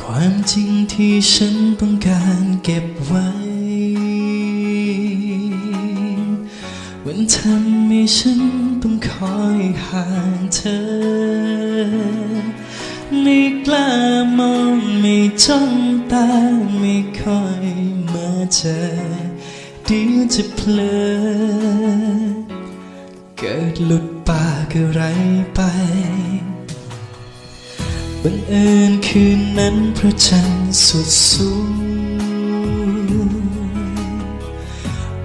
ความจริงที่ฉันต้องการเก็บไว้ มันทำให้ฉันต้องคอยห่างเธอ ไม่กล้ามองไม่จ้องตาไม่ค่อยมาเจอเดี๋ยวจะเพลอเกิดหลุดปากอะไรไป บังเอิญคืนนั้นพระจันทร์สุดสูง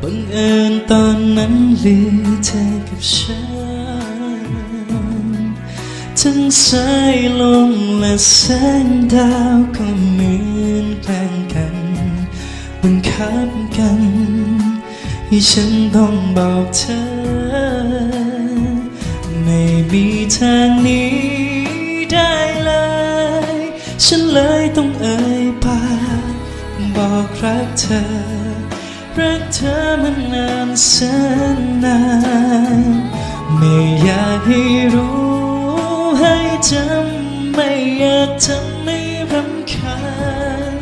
บังเอิญตอนนั้นเหลือเธอกับฉัน ทั้งสายลมและแสงดาวก็เหมือนแกล้งกันมันคับกันให้ฉันต้องบอกเธอ ไม่มีทางนี้ ได้เลย ฉันเลยต้องเอ่ยปากบอกรักเธอ รักเธอมานานแสนนาน ไม่อยากให้รู้ให้จำไม่อยากทำให้รำคาญ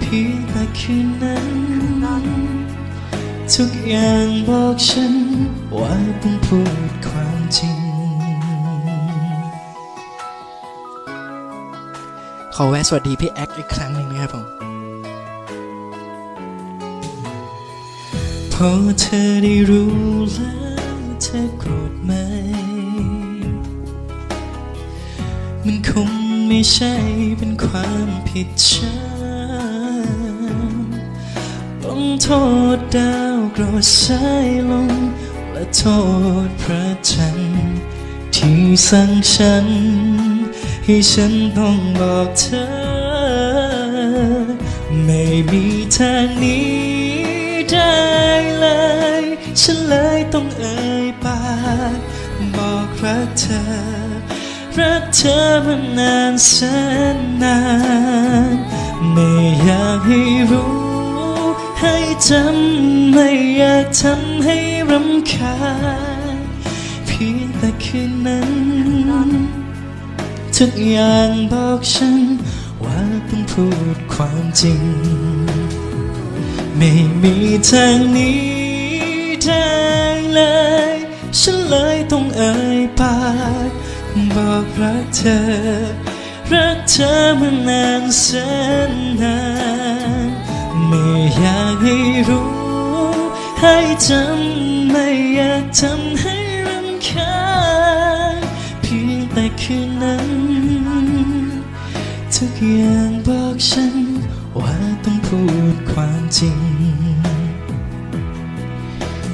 เพียงแต่คืนนั้นทุกอย่างบอกฉันว่าต้องพู ขอแวะสวัสดีพี่แอคอีกครั้งหนึ่งนะครับผมพอเธอได้รู้แล้วเธอโกรธไหม มันคงไม่ใช่เป็นความผิดฉันต้องโทษดาวกรธสายลมและโทษพระจันทร์ที่สั่งฉัน ให้ฉันต้องบอกเธอ ไม่มีทางนี้ได้เลย ฉันเลยต้องเอ่ยปากบอกรักเธอ รักเธอมานานแสนนาน ไม่อยากให้รู้ ให้จำไม่อยากทำให้รำคาญเพียงแต่คืนนั้น ทุกอย่างบอกฉัน ว่าต้องพูดความจริง ไม่มีทางหนี้ได้เลย ฉันเลยต้องเอ่ยปากบอกรักเธอ รักเธอมานานแสนนานไม่อยากให้รู้ ให้จำไม่อยากทำให้รำคาญเพียงแต่คืน ทุกอย่างบอกฉัน ว่าต้องพูดความจริง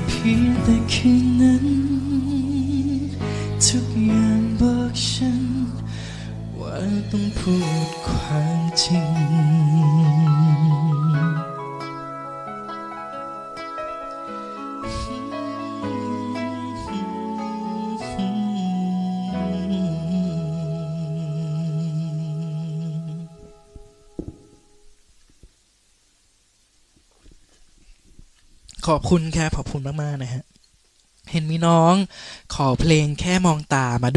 เพียงแต่คืนนั้น ทุกอย่างบอกฉัน ว่าต้องพูดความจริง ขอบคุณครับขอบคุณมาก ๆ นะฮะ เห็นมีน้องขอเพลงแค่มองตามา